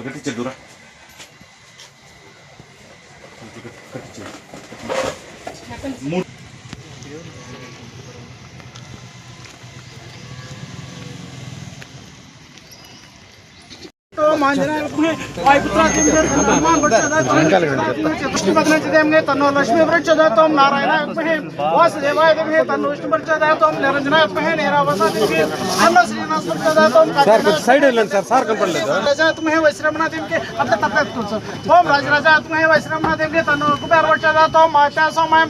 Berarti cedera. విష్ణుపతిదేమే తన్నో లక్ష్మీ ప్రచోదయాతం నారాయణ విద్మహే వాసుదేవాయ ధీమహి తన్నో విష్ణు ప్రచోదయాతం నిరంజనాయ విద్మహే నీరావసాదేవి అన్న శ్రీనివాస ప్రచోదయాతం సార్ కొంచెం సైడ్ వెళ్ళండి సార్ సార్ కనపడలేదు రాజాత్మహే వైశ్రమణాదేవికి అట్లా తప్పేస్తుంది సార్ ఓం రాజరాజాత్మహే వైశ్రమణాదేవికి తన్నో కుబేర ప్రచోదయాతం మాచా సోమాయ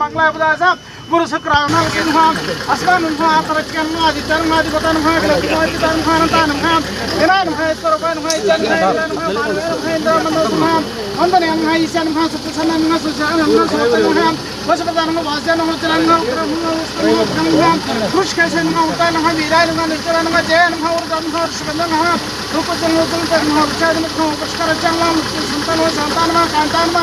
ಪುರುಷಕ್ರಾವಣ ಸಿಂಹಾಂ ಅಸ್ಲಾಂ ನುಂಹಾ ತರಕ್ಯಂ ಆದಿ ಚರ್ಮ ಆದಿ ಬತನ ನುಂಹಾ ಕಲತಿ ನುಂಹಾ ಚಿತ ನುಂಹಾ ನಂತಾ ನುಂಹಾ ದಿನಾ ನುಂಹಾ ಸ್ವರೂಪ ನುಂಹಾ ಇತನ್ ನುಂಹಾ ನುಂಹಾ ನುಂಹಾ ಇಂದ್ರ ಮನೋ ನುಂಹಾ ವಂದನೆ ನುಂಹಾ ಈಶಾ ನುಂಹಾ ಸುಪ್ತಸನ್ನ ನುಂಹಾ ಸುಜಾನ ನುಂಹಾ ಸುಪ್ತ ನುಂಹಾ సురతనుభ వశపదానుభ వాస్యానుభ చలన్మ ఉత్తరముభ కృష్కేశన్మ ఉత్తానుభ వీరానుభ నిర్జరానుభ జయానుభ వృతానుభ ఋషిబంధనుభ రూపజనుభ వృషాదిముఖ పుష్కరచన్మ మృత్యు సంతానుభ శాంతానుభ కాంతానుభ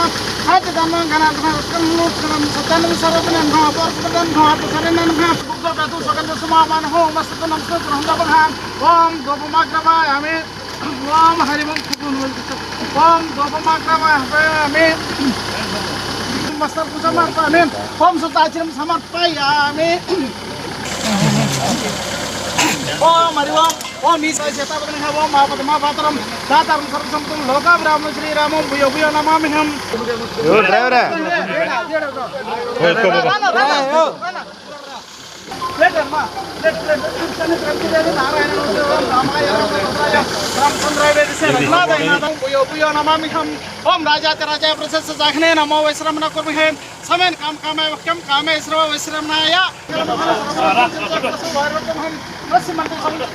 ఆదిదమ్మ గణానుభ ఉత్కరము ఉత్కరం సత్యానుభ సర్వతనుభ అపవర్తనుభ అపసరణనుభ బుద్ధ సుగంధ సుమామానుభ మస్తు నమస్కృత హృదయ ఓం గోపమాగ్రమాయామి ఓం హరివం ఓం గోపమాగ్రమాయామి Masterku Samarpa, amin. Om Sutajiram Samarpa, ya amin. Om Hariwam, Om Isa Setapakanha, Om Mahapadma Pataram, Tataram Sarvasamtum, Lokam Ramam Shri Ramam, Buyo Buyo Namamiham. Yo, driver. Yo, driver. Yo, driver. Yo, driver. మస్తకు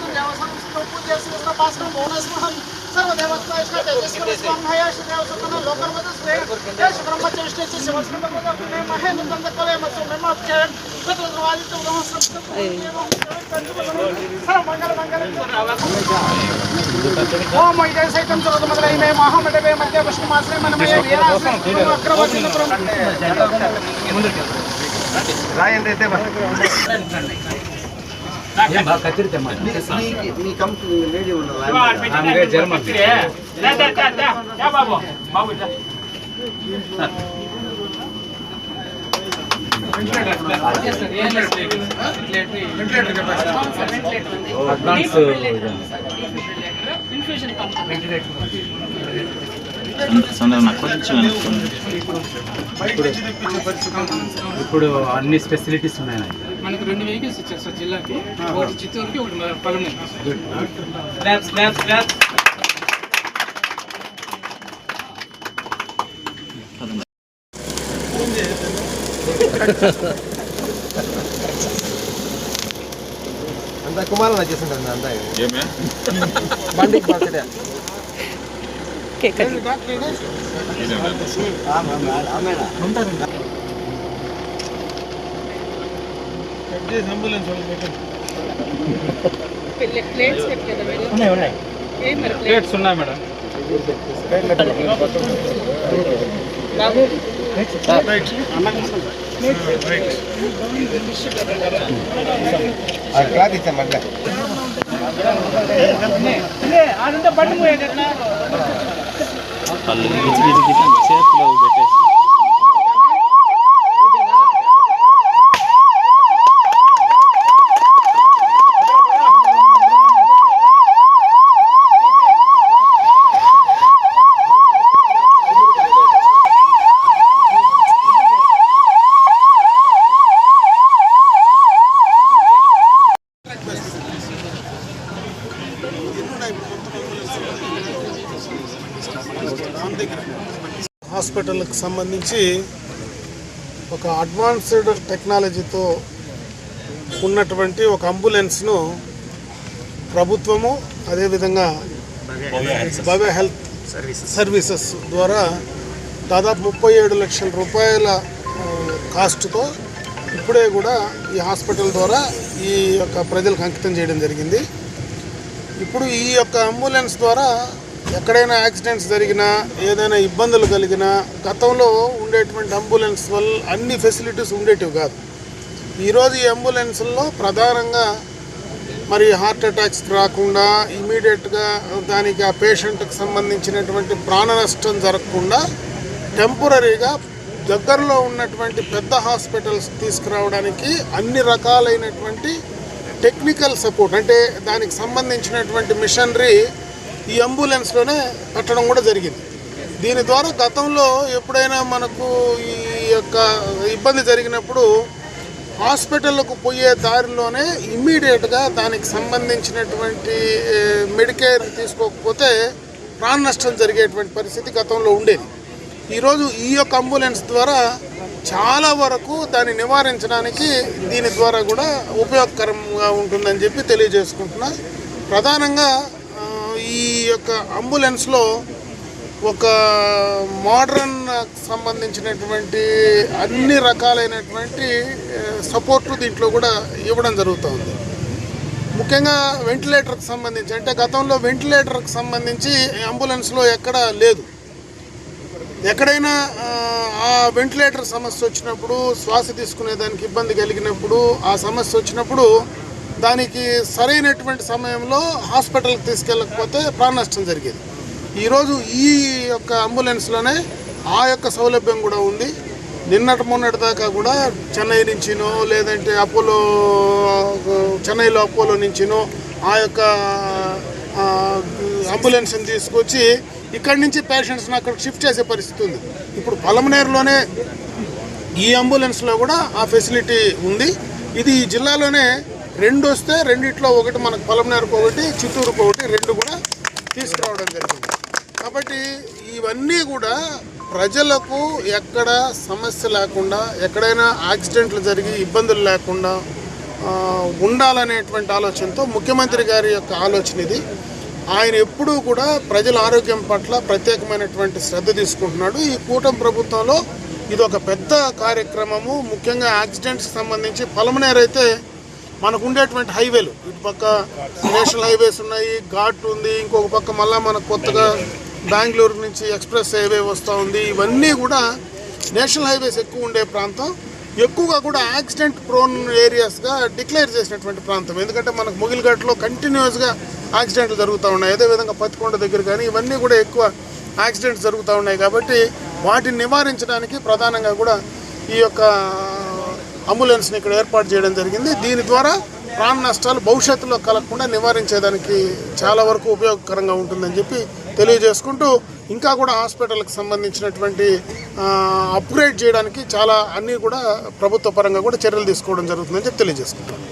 సమర్పయామి ఓం సుతాచిరం సమర్పయామి ఓం హరి ఓం ఓం ఈ శతాపదన ఓం ఆపదమా పాతరం దాతారం సర్వసంతం లోకాభిరామ శ్రీరామం భూయో భూయో నమామిహం డ్రైవరే ఓం రాజాతి రాజా ప్రశస్త సాహనే నమో వైశ్రమణ కుర్మహే సమేన్ కామ కామాయ వక్యం కామే శ్రవ వైశ్రమణాయ ఓం ఇదే సైతం చదువు మొదలైన మహామండపే మధ్య విష్ణుమాశ్రయ మనమయ వీరాశ్రయ అగ్రవచనపురం రాయండి అయితే ఇప్పుడు అన్ని ఫెసిలిటీస్ ఉన్నాయి మనకు రెండు వెహికల్స్ ఇచ్చారు సార్ జిల్లాకి ఒకటి చిత్తూరుకి ఒకటి మన పలమనేరు అంత కుమారం వచ్చేసింటుంది అంతా బండికి పక్కడే ప్లేట్స్ పెట్టలేదా మేడం ఏం మరి ప్లేట్స్ ఉన్నాయి మేడం బాబు క్లాత్ ఇచ్చాం మళ్ళీ అదంతా బండి పోయేటట్లా హాస్పిటల్కి సంబంధించి ఒక అడ్వాన్స్డ్ టెక్నాలజీతో ఉన్నటువంటి ఒక అంబులెన్స్ను ప్రభుత్వము అదేవిధంగా భవ్య హెల్త్ సర్వీసెస్ ద్వారా దాదాపు ముప్పై ఏడు లక్షల రూపాయల కాస్ట్తో ఇప్పుడే కూడా ఈ హాస్పిటల్ ద్వారా ఈ యొక్క ప్రజలకు అంకితం చేయడం జరిగింది. ఇప్పుడు ఈ యొక్క అంబులెన్స్ ద్వారా ఎక్కడైనా యాక్సిడెంట్స్ జరిగినా ఏదైనా ఇబ్బందులు కలిగినా గతంలో ఉండేటువంటి అంబులెన్స్ వల్ల అన్ని ఫెసిలిటీస్ ఉండేటివి కాదు. ఈరోజు ఈ అంబులెన్స్లో ప్రధానంగా మరి హార్ట్ అటాక్స్ రాకుండా ఇమీడియట్గా దానికి ఆ పేషెంట్కి సంబంధించినటువంటి ప్రాణ నష్టం జరగకుండా టెంపరీగా దగ్గరలో ఉన్నటువంటి పెద్ద హాస్పిటల్స్ తీసుకురావడానికి అన్ని రకాలైనటువంటి టెక్నికల్ సపోర్ట్ అంటే దానికి సంబంధించినటువంటి మిషనరీ ఈ అంబులెన్స్లోనే పెట్టడం కూడా జరిగింది. దీని ద్వారా గతంలో ఎప్పుడైనా మనకు ఈ యొక్క ఇబ్బంది జరిగినప్పుడు హాస్పిటల్కు పోయే దారిలోనే ఇమ్మీడియట్గా దానికి సంబంధించినటువంటి మెడికేర్ తీసుకోకపోతే ప్రాణ నష్టం జరిగేటువంటి పరిస్థితి గతంలో ఉండేది. ఈరోజు ఈ యొక్క అంబులెన్స్ ద్వారా చాలా వరకు దాన్ని నివారించడానికి దీని ద్వారా కూడా ఉపయోగకరంగా ఉంటుందని చెప్పి తెలియజేసుకుంటున్నా. ప్రధానంగా ఈ యొక్క అంబులెన్స్లో ఒక మోడర్న్ సంబంధించినటువంటి అన్ని రకాలైనటువంటి సపోర్ట్లు దీంట్లో కూడా ఇవ్వడం జరుగుతుంది. ముఖ్యంగా వెంటిలేటర్కి సంబంధించి అంటే గతంలో వెంటిలేటర్కి సంబంధించి అంబులెన్స్లో ఎక్కడా లేదు. ఎక్కడైనా ఆ, ఆ వెంటిలేటర్ సమస్య వచ్చినప్పుడు శ్వాస తీసుకునే దానికి ఇబ్బంది కలిగినప్పుడు ఆ సమస్య వచ్చినప్పుడు దానికి సరైనటువంటి సమయంలో హాస్పిటల్కి తీసుకెళ్ళకపోతే ప్రాణ నష్టం జరిగేది. ఈరోజు ఈ యొక్క అంబులెన్స్లోనే ఆ యొక్క సౌలభ్యం కూడా ఉంది. నిన్నటి మొన్నటి దాకా కూడా చెన్నై నుంచినో లేదంటే అపోలో చెన్నైలో అపోలో నుంచినో ఆ యొక్క అంబులెన్స్ని తీసుకొచ్చి ఇక్కడి నుంచి పేషెంట్స్ని అక్కడికి షిఫ్ట్ చేసే పరిస్థితి ఉంది. ఇప్పుడు పలమనేరులోనే ఈ అంబులెన్స్లో కూడా ఆ ఫెసిలిటీ ఉంది. ఇది జిల్లాలోనే రెండు వస్తే రెండిట్లో ఒకటి మనకు పొలంనేరకు ఒకటి చిత్తూరుకు ఒకటి రెండు కూడా తీసుకురావడం జరిగింది. కాబట్టి ఇవన్నీ కూడా ప్రజలకు ఎక్కడ సమస్య లేకుండా ఎక్కడైనా యాక్సిడెంట్లు జరిగి ఇబ్బందులు లేకుండా ఉండాలనేటువంటి ఆలోచనతో ముఖ్యమంత్రి గారి యొక్క ఆలోచన ఇది. ఆయన ఎప్పుడూ కూడా ప్రజల ఆరోగ్యం పట్ల ప్రత్యేకమైనటువంటి శ్రద్ధ తీసుకుంటున్నాడు. ఈ కూటమి ప్రభుత్వంలో ఇది ఒక పెద్ద కార్యక్రమము. ముఖ్యంగా యాక్సిడెంట్స్కి సంబంధించి పలమనేరైతే మనకు ఉండేటువంటి హైవేలు. ఇటు పక్క నేషనల్ హైవేస్ ఉన్నాయి ఘాట్ ఉంది ఇంకొక పక్క మళ్ళీ మనకు కొత్తగా బెంగళూరు నుంచి ఎక్స్ప్రెస్ హైవే వస్తూ ఉంది. ఇవన్నీ కూడా నేషనల్ హైవేస్ ఎక్కువ ఉండే ప్రాంతం. ఎక్కువగా కూడా యాక్సిడెంట్ ప్రోన్ ఏరియాస్గా డిక్లేర్ చేసినటువంటి ప్రాంతం. ఎందుకంటే మనకు ముగిల్ఘాట్లో కంటిన్యూస్గా యాక్సిడెంట్లు జరుగుతూ ఉన్నాయి. అదేవిధంగా పత్తికొండ దగ్గర కానీ ఇవన్నీ కూడా ఎక్కువ యాక్సిడెంట్స్ జరుగుతూ ఉన్నాయి. కాబట్టి వాటిని నివారించడానికి ప్రధానంగా కూడా ఈ యొక్క అంబులెన్స్ని ఇక్కడ ఏర్పాటు చేయడం జరిగింది. దీని ద్వారా ప్రాణ నష్టాలు భవిష్యత్తులో కలగకుండా నివారించేదానికి చాలా వరకు ఉపయోగకరంగా ఉంటుందని చెప్పి తెలియజేసుకుంటూ ఇంకా కూడా హాస్పిటల్కి సంబంధించినటువంటి అప్గ్రేడ్ చేయడానికి చాలా అన్నీ కూడా ప్రభుత్వ పరంగా కూడా చర్యలు తీసుకోవడం జరుగుతుందని చెప్పి తెలియజేసుకుంటాను